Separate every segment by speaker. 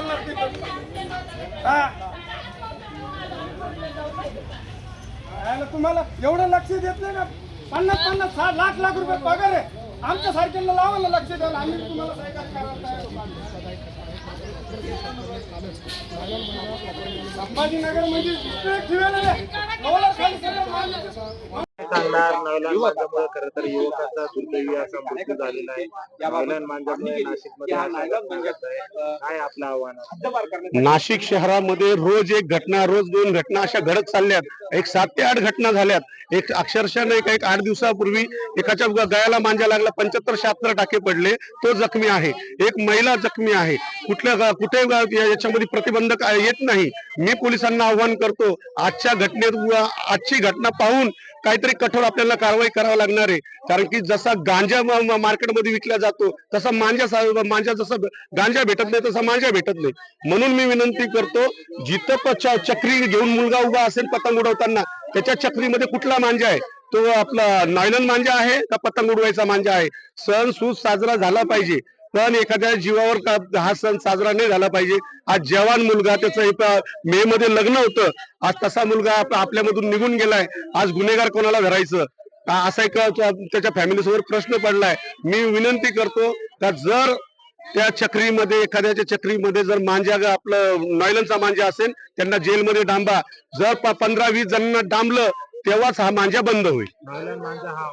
Speaker 1: चालणार तिथं. हा. तुम्हाला एवढं लक्ष देत नाही ना? पन्नास पन्नास साठ लाख लाख रुपये पगार आहे. आमच्या सारख्यांना लावा ना लक्ष द्यायला. आम्ही तुम्हाला करायला संभाजीनगर म्हणजे
Speaker 2: सांगणार नवलान मांजामुळे खरं तर युवकाचा दुर्दैवी असा मृत्यू झालेला आहे. नवलान मांजामुळे नाशिकमध्ये घडत आहे. काय आपलं आव्हान?
Speaker 3: नाशिक शहरामध्ये रोज एक घटना रोज दोन घटना अशा घडत चालल्यात. एक सात ते आठ घटना झाल्यात. एक अक्षरशः नाही का एक आठ दिवसापूर्वी एकाच्या गळ्याला मांजा लागला पंच्याहत्तर शहात्तर टाके पडले. तो जखमी आहे. एक महिला जखमी आहे. कुठल्या ग- कुठे याच्यामध्ये प्रतिबंधक येत नाही. मी पोलिसांना आव्हान करतो. आजच्या घटनेत आजची घटना पाहून काहीतरी कठोर आपल्याला कारवाई करावी लागणार आहे. कारण की जसा गांजा मार्केटमध्ये विकला जातो तसा मांजा मांजा जसा गांजा भेटत नाही तसा मांजा भेटत नाही. म्हणून मी विनंती करतो जिथं चक्री घेऊन मुलगा उभा असेल पतंग उडवताना त्याच्या चक्रीमध्ये कुठला मांजा आहे? तो आपला नायलन मांजा आहे का पतंग उडवायचा मांजा आहे? सण सूज साजरा झाला पाहिजे. पण एखाद्या जीवावर हा सण साजरा नाही झाला पाहिजे. आज जवान मुलगा त्याचं मे मध्ये लग्न होतं. आज तसा मुलगा आपल्यामधून निघून गेलाय. आज गुन्हेगार कोणाला धरायचं? असा एक त्याच्या फॅमिलीसमोर प्रश्न पडलाय. मी विनंती करतो का जर त्या चक्रीमध्ये एखाद्याच्या चक्रीमध्ये जर मांजा आपलं नॉयलनचा मांजा असेल त्यांना जेलमध्ये डांबा. जर पंधरा वीस जणांना डांबलं तेव्हाच हा मांजा बंद होईल.
Speaker 2: हा?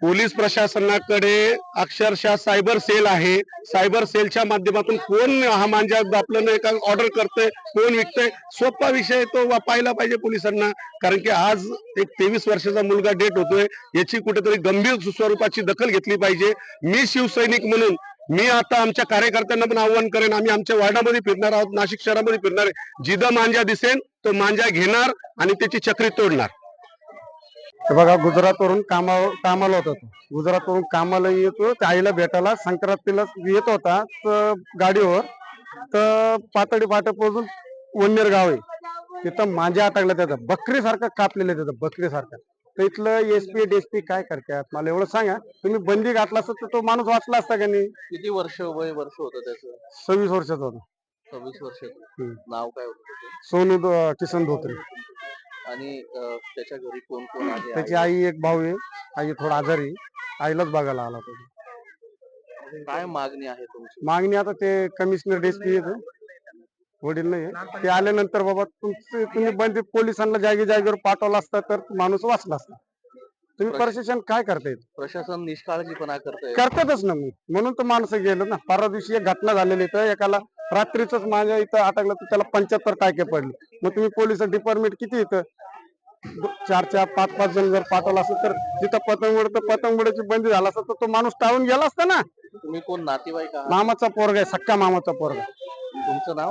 Speaker 3: पोलीस प्रशासनाकडे अक्षरशः सायबर सेल आहे. सायबर सेलच्या माध्यमातून कोण हा मांजा आपलं नाही का ऑर्डर करतोय कोण विकतोय? सोपा विषय तो पाहिला पाहिजे पोलिसांना. कारण की आज एक तेवीस वर्षाचा मुलगा डेट होतोय. याची कुठेतरी गंभीर स्वरूपाची दखल घेतली पाहिजे. मी शिवसैनिक म्हणून मी आता आमच्या कार्यकर्त्यांना पण आव्हान करेन. आम्ही आमच्या वार्डामध्ये फिरणार आहोत नाशिक शहरामध्ये फिरणार आहे. जिथं मांजा दिसेल तो मांजा घेणार आणि त्याची चक्री तोडणार.
Speaker 4: बघा गुजरातवरून कामावर कामाला होता तो. गुजरातवरून कामाला येतो त्या आईला भेटायला संक्रांतीला येत होता तर गाडीवर. तर पातळी पाट पोहोचून वन्यर गाव आहे. तिथं मांजा अटकला त्याचा बकरी सारखं कापलेलं त्याचं बकरी सारखं तर इथलं एसपी डीएसपी काय करतात? मला एवढं सांगा. तुम्ही बंदी घातला असत तर तो माणूस वाचला असता का नाही?
Speaker 5: किती वर्ष वय वर्ष होतं त्याचं?
Speaker 4: सव्वीस वर्षाचा होता.
Speaker 5: सव्वीस वर्ष
Speaker 4: हम्म.
Speaker 5: नाव काय होतं त्याचं?
Speaker 4: सोनू द- किसन धोत्रे.
Speaker 5: आणि अं, त्याच्या घरी कोण कोण आहे?
Speaker 4: त्याची आई एक भाऊ आहे. आई थोडा आजारी आहे. आईलाच बघायला आला तो
Speaker 5: काय मागणी आहे तुमची?
Speaker 4: मागणी आता ते कमिशनर डीएसपी वडील नाही. ते आल्यानंतर बाबा तुमचे तुम्ही बंद पोलिसांना जागी जागेवर पाठवला असता तर माणूस वाचला असता. तुम्ही प्रशासन काय करताय?
Speaker 5: प्रशासन निष्काळजीपणा करतंय.
Speaker 4: करतातच ना मग. म्हणून तर माणसं गेलं ना. परवा दिवशी एक घटना झालेली तर एकाला रात्रीच माझ्या इथं अटकलं तर त्याला पंच्याहत्तर टाके पडले. मग तुम्ही पोलीस डिपार्टमेंट किती इथं? चार चार पाच पाच जण जर पाठवला असेल तर जिथं पतंग उडत पतंग उडायची बंदी झाला असता तर तो माणूस टाळून गेला असता ना.
Speaker 5: तुम्ही कोण? नातेवाईक आहात?
Speaker 4: मामाचा पोरगा आहे सक्का मामाचा पोरगा.
Speaker 5: तुमचं नाव?